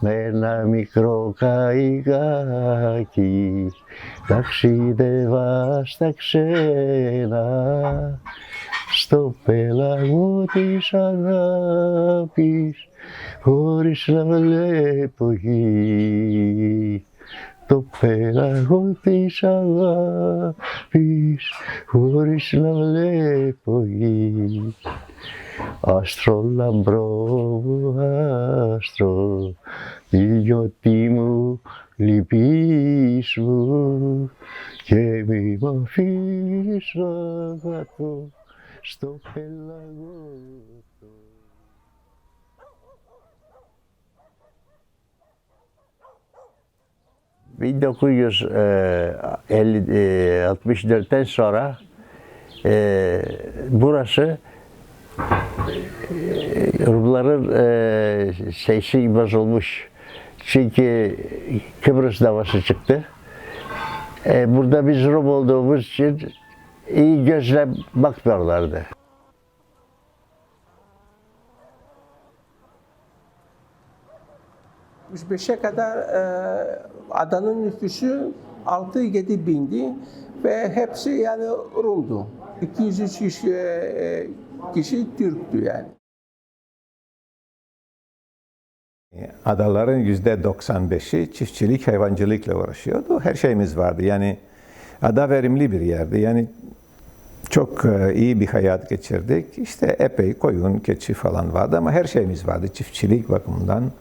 με ένα μικρό καηγάκι ταξίδευα στα ξένα. Στο πέλαγο της αγάπης χωρίς να βλέπω γη. Το πέλαγο της αγάπης χωρίς να βλέπω γη. Άστρο λαμπρό, άστρο, ηλιοτή μου, λυπήσου και μη μ' αφήσω αγάπη στο πελαγό. ...1954 e, burası Rumların e, şeysi bozulmuş. Çünkü Kıbrıs Davası çıktı. E, burada biz Rum olduğumuz için iyi gözle bakmıyorlardı. beşe kadar e, adanın nüfusu 6-7 bindi ve hepsi yani Rum'du. 200 kişi, e, kişi Türk'tü yani. Adaların yüzde 95'i çiftçilik, hayvancılıkla uğraşıyordu. Her şeyimiz vardı. Yani ada verimli bir yerdi. Yani çok e, iyi bir hayat geçirdik. İşte epey koyun, keçi falan vardı ama her şeyimiz vardı çiftçilik bakımından.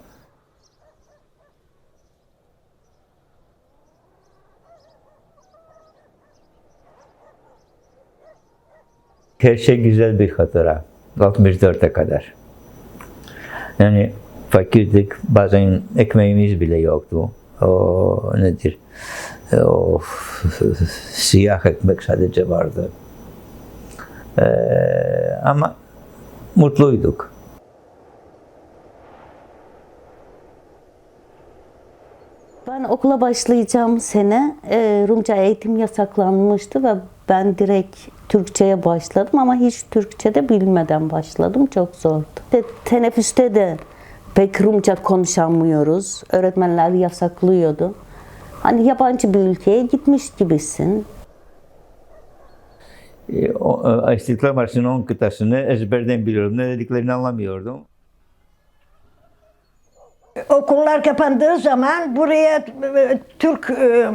Her şey güzel bir hatıra. 64'e kadar. Yani fakirdik. Bazen ekmeğimiz bile yoktu. O nedir? O siyah ekmek sadece vardı. Ee, ama mutluyduk. Ben okula başlayacağım sene e, Rumca eğitim yasaklanmıştı ve ben direkt Türkçe'ye başladım ama hiç Türkçe de bilmeden başladım. Çok zordu. De, teneffüste de pek Rumca konuşamıyoruz. Öğretmenler yasaklıyordu. Hani yabancı bir ülkeye gitmiş gibisin. O, e, İstiklal Marşı'nın 10 kıtasını ezberden biliyorum. Ne dediklerini anlamıyordum. Okullar kapandığı zaman buraya e, Türk e,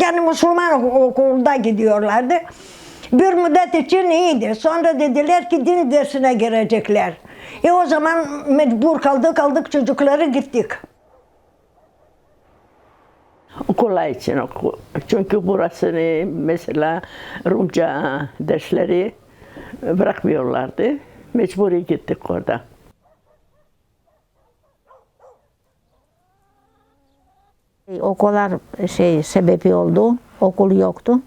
yani Müslüman okulda gidiyorlardı. Bir müddet için iyiydi. Sonra dediler ki din dersine girecekler. E o zaman mecbur kaldık aldık çocukları gittik. Okullar için oku. Çünkü burasını mesela Rumca dersleri bırakmıyorlardı. Mecburi gittik orada. Okullar şey sebebi oldu. Okul yoktu.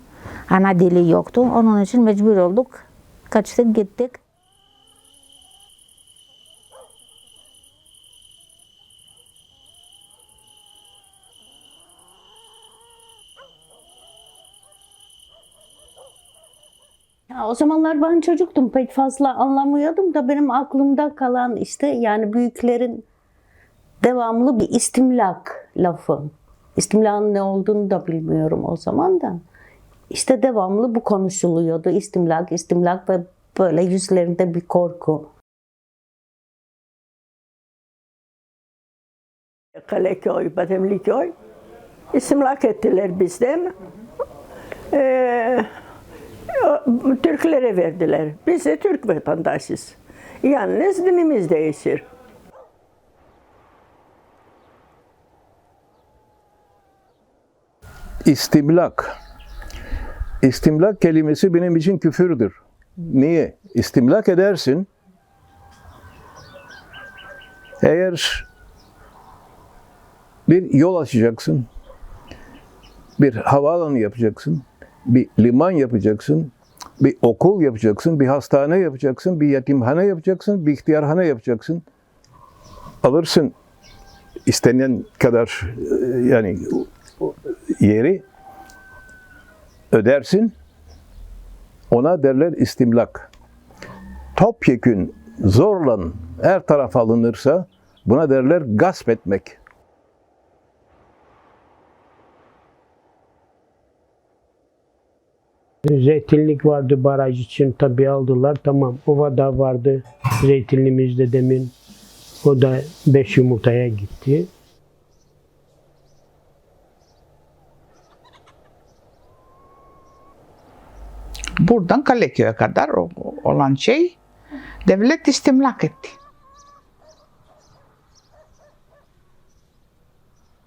Ana dili yoktu. Onun için mecbur olduk. Kaçtık gittik. O zamanlar ben çocuktum pek fazla anlamıyordum da benim aklımda kalan işte yani büyüklerin devamlı bir istimlak lafı. İstimlakın ne olduğunu da bilmiyorum o zaman da. İşte devamlı bu konuşuluyordu. İstimlak, istimlak ve böyle yüzlerinde bir korku. Kaleköy, Bademliköy istimlak ettiler bizden. Ee, Türklere verdiler. Biz de Türk vatandaşız. Yalnız dinimiz değişir. İstimlak. İstimlak kelimesi benim için küfürdür. Niye? İstimlak edersin. Eğer bir yol açacaksın, bir havaalanı yapacaksın, bir liman yapacaksın, bir okul yapacaksın, bir hastane yapacaksın, bir yetimhane yapacaksın, bir ihtiyarhane yapacaksın. Alırsın istenen kadar e, yani yeri ödersin. Ona derler istimlak. Topyekün zorla her taraf alınırsa buna derler gasp etmek. Zeytinlik vardı baraj için tabi aldılar tamam. Ovada vardı zeytinliğimizde demin. O da beş yumurtaya gitti. Buradan Kaleköy'e kadar olan şey devlet istimlak etti.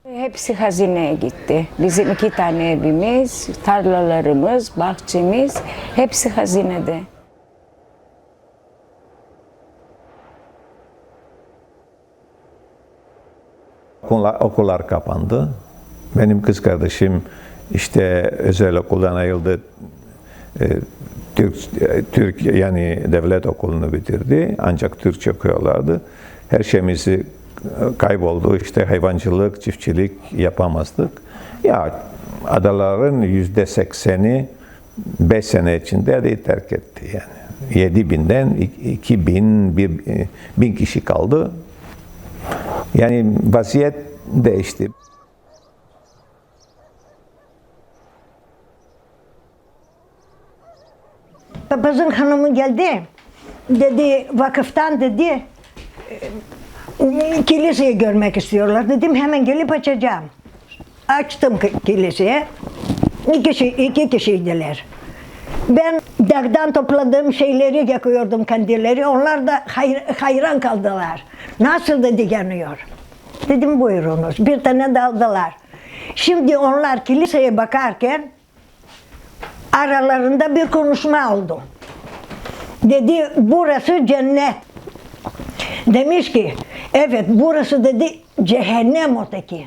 Hepsi hazineye gitti. Bizim iki tane evimiz, tarlalarımız, bahçemiz hepsi hazinede. Okullar, okullar kapandı. Benim kız kardeşim işte özel okuldan ayrıldı. Ee, Türk, e, Türk yani devlet okulunu bitirdi. Ancak Türkçe okuyorlardı. Her şeyimizi e, kayboldu. İşte hayvancılık, çiftçilik yapamazdık. Ya adaların yüzde sekseni 5 sene içinde de terk etti yani. 7 binden 2 bin, 1 bin kişi kaldı. Yani vaziyet değişti. Papazın hanımı geldi. Dedi vakıftan dedi "e, kiliseyi görmek istiyorlar. Dedim hemen gelip açacağım. Açtım ki- kiliseye. İki, kişi, iki kişiydiler. Ben dağdan topladığım şeyleri yakıyordum kandilleri. Onlar da hayr- hayran kaldılar. Nasıl dedi yanıyor. Dedim buyurunuz. Bir tane daldılar. Şimdi onlar kiliseye bakarken aralarında bir konuşma oldu. Dedi burası cennet. Demiş ki evet burası dedi cehennem öteki.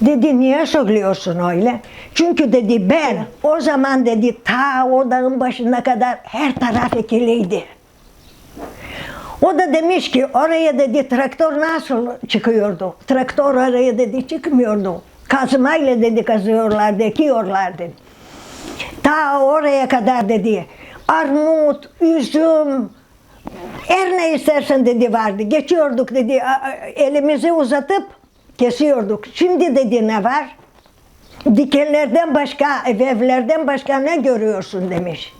Dedi niye söylüyorsun öyle? Çünkü dedi ben o zaman dedi ta o dağın başına kadar her taraf ekiliydi. O da demiş ki oraya dedi traktör nasıl çıkıyordu? Traktör oraya dedi çıkmıyordu. Kazmayla dedi kazıyorlardı, ekiyorlardı. Ta oraya kadar dedi. Armut, üzüm, her ne istersen dedi vardı. Geçiyorduk dedi, elimizi uzatıp kesiyorduk. Şimdi dedi ne var? Dikenlerden başka, evlerden başka ne görüyorsun demiş.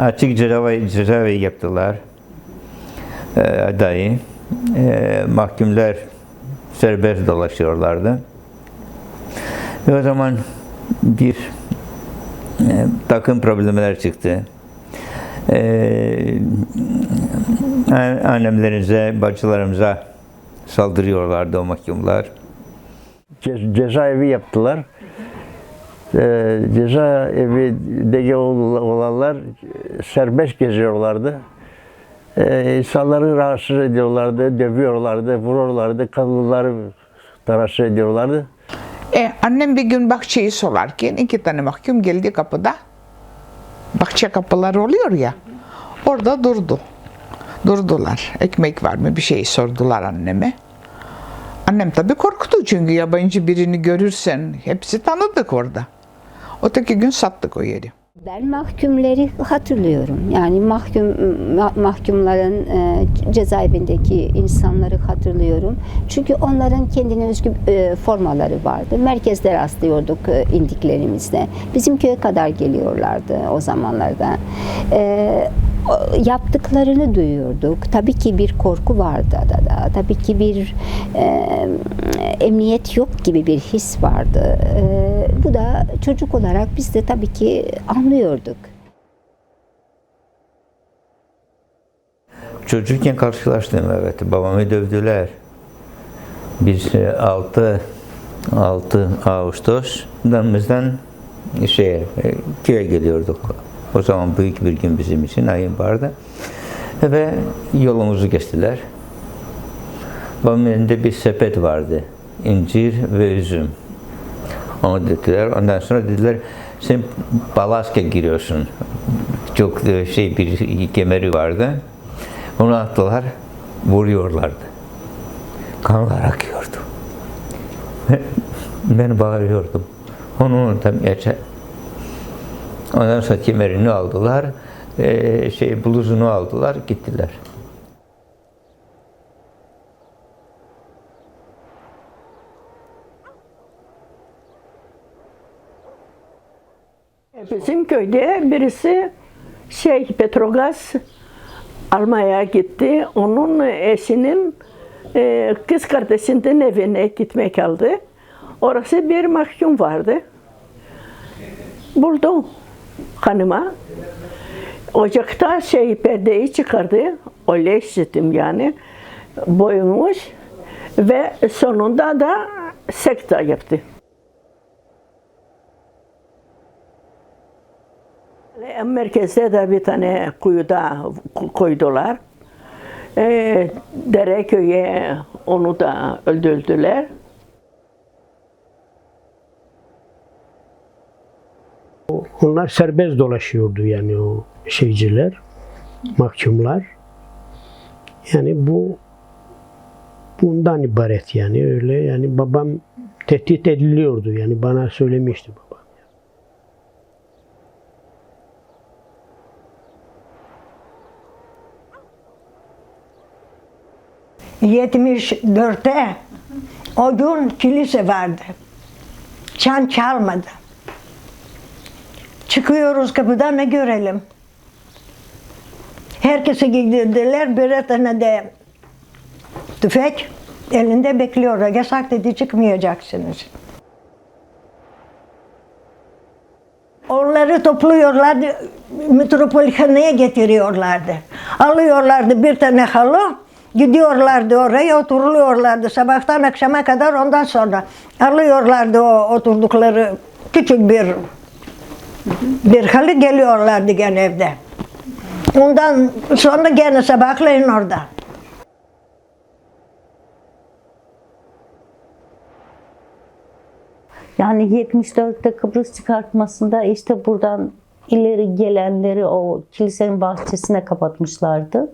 Açık cezaevi, cezaevi yaptılar. Ee, adayı. Ee, mahkumlar serbest dolaşıyorlardı. Ve o zaman bir e, takım problemler çıktı. An- annemlerimize, bacılarımıza saldırıyorlardı o mahkumlar. Ce- cezaevi yaptılar. E, cezaevindeki ol- olanlar serbest geziyorlardı. E, insanları rahatsız ediyorlardı, dövüyorlardı, vuruyorlardı, kadınları rahatsız ediyorlardı. E, annem bir gün bahçeyi solarken iki tane mahkum geldi kapıda. Bahçe kapıları oluyor ya. Orada durdu. Durdular. Ekmek var mı bir şey sordular anneme. Annem tabii korktu çünkü yabancı birini görürsen hepsi tanıdık orada. Öteki gün sattık o yeri. Ben mahkumları hatırlıyorum. Yani mahkum ma- mahkumların e, cezaevindeki insanları hatırlıyorum. Çünkü onların kendine özgü e, formaları vardı. Merkezde rastlıyorduk e, indiklerimizde. Bizim köye kadar geliyorlardı o zamanlarda. E, yaptıklarını duyuyorduk. Tabii ki bir korku vardı adada. Tabii ki bir e, emniyet yok gibi bir his vardı. E, bu da çocuk olarak biz de tabii ki anlıyorduk. Çocukken karşılaştım evet. Babamı dövdüler. Biz e, 6 6 Ağustos damımızdan şeye, e, köye geliyorduk. O zaman büyük bir gün bizim için ayın vardı. Ve yolumuzu kestiler. Babamın bir sepet vardı. İncir ve üzüm. Onu dediler. Ondan sonra dediler sen Balaska giriyorsun. Çok şey bir kemeri vardı. Onu attılar, vuruyorlardı. Kanlar akıyordu. ben bağırıyordum. Onu unutamayacağım. Ondan sonra kemerini aldılar, eee, şey bluzunu aldılar, gittiler. Bizim köyde birisi şey Petrogaz almaya gitti. Onun eşinin e, kız kardeşinin evine gitmek aldı. Orası bir mahkum vardı. Buldu hanıma. Ocakta şey perdeyi çıkardı. Öyle işittim yani. Boyunmuş. Ve sonunda da sekta yaptı. Merkezde de bir tane kuyuda koydular. E, Dereköy'e onu da öldürdüler. Onlar serbest dolaşıyordu yani o şeyciler, mahkumlar. Yani bu bundan ibaret yani öyle yani babam tehdit ediliyordu yani bana söylemişti babam. 74'te o gün kilise vardı. Çan çalmadı. Çıkıyoruz kapıdan ne görelim? Herkese giydirdiler. Bir tane de tüfek elinde bekliyor. Yasak dedi çıkmayacaksınız. Onları topluyorlardı, metropolitaneye getiriyorlardı. Alıyorlardı bir tane halı, gidiyorlardı oraya, oturuyorlardı sabahtan akşama kadar ondan sonra alıyorlardı o oturdukları küçük bir bir halı geliyorlardı gene evde. Ondan sonra gene sabahleyin orada. Yani 74'te Kıbrıs çıkartmasında işte buradan ileri gelenleri o kilisenin bahçesine kapatmışlardı.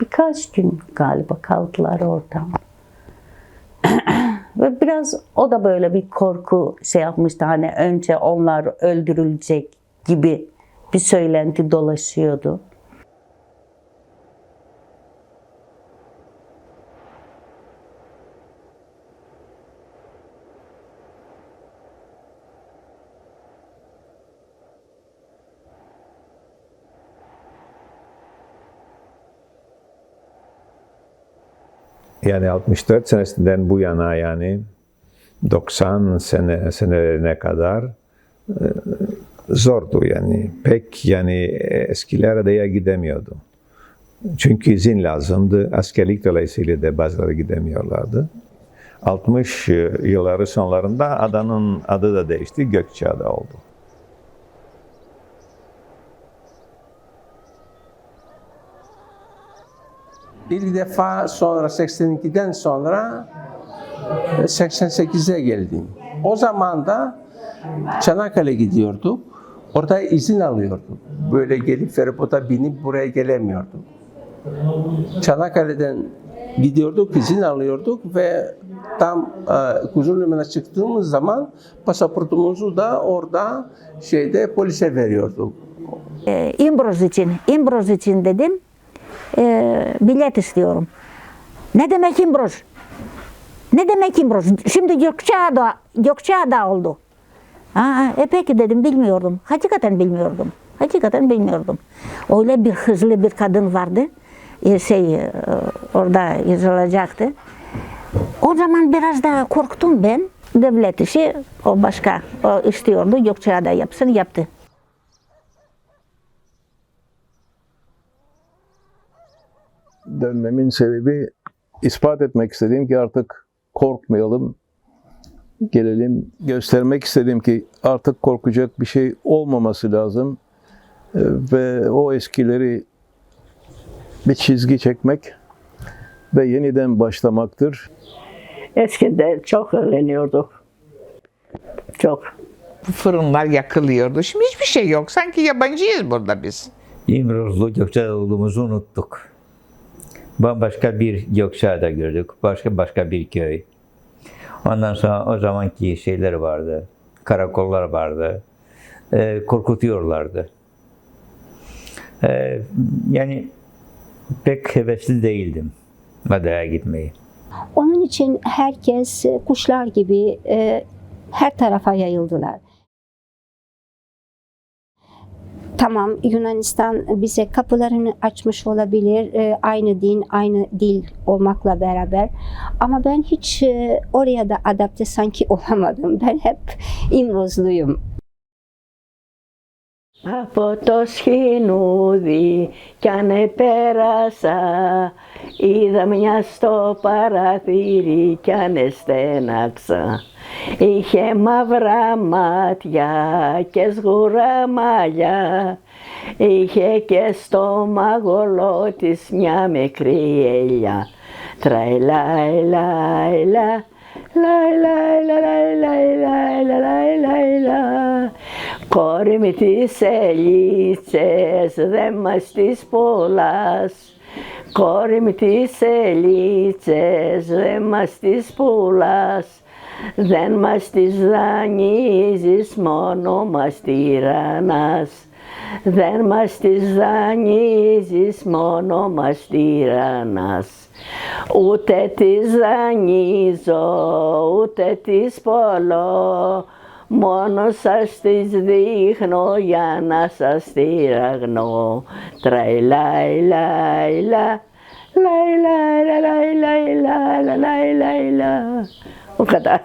Birkaç gün galiba kaldılar orada. Ve biraz o da böyle bir korku şey yapmıştı. Hani önce onlar öldürülecek gibi bir söylenti dolaşıyordu. Yani 64 senesinden bu yana yani 90 sene senelerine kadar e, zordu yani. Pek yani eskilere de gidemiyordu. Çünkü izin lazımdı. Askerlik dolayısıyla da bazıları gidemiyorlardı. 60 yılları sonlarında adanın adı da değişti, Gökçeada oldu. İlk defa sonra 82'den sonra e, 88'e geldim. O zaman da Çanakkale gidiyorduk. Orada izin alıyorduk. Böyle gelip feribota binip buraya gelemiyorduk. Çanakkale'den gidiyorduk, izin alıyorduk ve tam e, Kuzulliman'a çıktığımız zaman pasaportumuzu da orada şeyde polise veriyorduk. E, İmbroz için, İmbroz için dedim. E, bilet istiyorum. Ne demek İmbroz? Ne demek İmbroz? Şimdi Gökçeada, Gökçeada oldu. Aa, e peki dedim bilmiyordum. Hakikaten bilmiyordum. Hakikaten bilmiyordum. Öyle bir hızlı bir kadın vardı. E, şey e, orada yazılacaktı. O zaman biraz da korktum ben. Devlet işi o başka o istiyordu. Gökçeada yapsın yaptı. Dönmemin sebebi ispat etmek istediğim ki artık korkmayalım. Gelelim göstermek istedim ki artık korkacak bir şey olmaması lazım. Ee, Ve o eskileri bir çizgi çekmek ve yeniden başlamaktır. Eskiden çok eğleniyorduk. Çok. Fırınlar yakılıyordu. Şimdi hiçbir şey yok. Sanki yabancıyız burada biz. İmrozlu Gökçeada olduğumuzu unuttuk. Bambaşka bir Gökçeada gördük. Başka başka bir köy. Ondan sonra o zamanki şeyler vardı. Karakollar vardı. Ee, korkutuyorlardı. Ee, yani pek hevesli değildim adaya gitmeyi. Onun için herkes e, kuşlar gibi e, her tarafa yayıldılar. Tamam Yunanistan bize kapılarını açmış olabilir. e, Aynı din, aynı dil olmakla beraber. Ama ben hiç e, oraya da adapte sanki olamadım. Ben hep İmrozluyum. Από το σχοινούδι κι ανέπερασα, Είδα μια στο παραθύρι κι ανέστεναξα. Είχε μαύρα μάτια και σγουρά μαλλιά Είχε και στο μαγολό της μια μικρή ελιά Τραϊλά, ελά, ελά, Κόρη με τις ελίτσες δεν μας τις πουλάς. Κόρη με τις ελίτσες δεν μας τις πουλάς. Δεν μας τις δανείζεις, μόνο μας τυραννάς. Δεν μας τις δανείζεις, μόνο μας τυραννάς. Ούτε τις δανείζω, ούτε τις πολλώ, μόνο σας τις δείχνω για να σας τυραγνώ. Τραϊλάι, λάι, λα, λάι, λάι, λάι, λάι, λάι, λάι, λάι, λάι, λάι. Ο κατά.